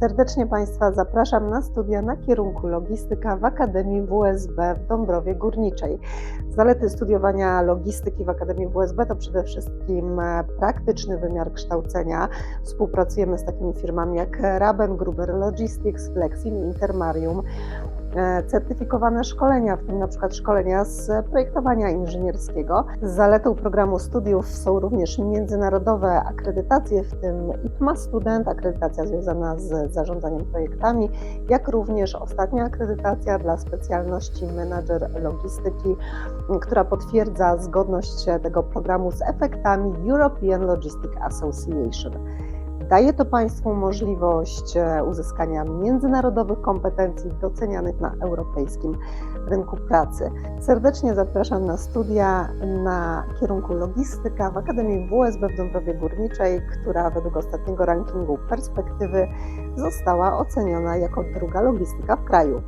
Serdecznie Państwa zapraszam na studia na kierunku logistyka w Akademii WSB w Dąbrowie Górniczej. Zalety studiowania logistyki w Akademii WSB to przede wszystkim e, praktyczny wymiar kształcenia. Współpracujemy z takimi firmami jak Raben, Gruber Logistics, Flexim, Intermarium. E, Certyfikowane szkolenia, w tym na przykład szkolenia z projektowania inżynierskiego. Zaletą programu studiów są również międzynarodowe akredytacje, w tym IPMA Student, akredytacja związana z zarządzaniem projektami, jak również ostatnia akredytacja dla specjalności menadżer logistyki, która potwierdza zgodność tego programu z efektami European Logistic Association. Daje to Państwu możliwość e, uzyskania międzynarodowych kompetencji docenianych na europejskim rynku pracy. Serdecznie zapraszam na studia na kierunku logistyka w Akademii WSB w Dąbrowie Górniczej, która według ostatniego rankingu perspektywy została oceniona jako druga logistyka w kraju.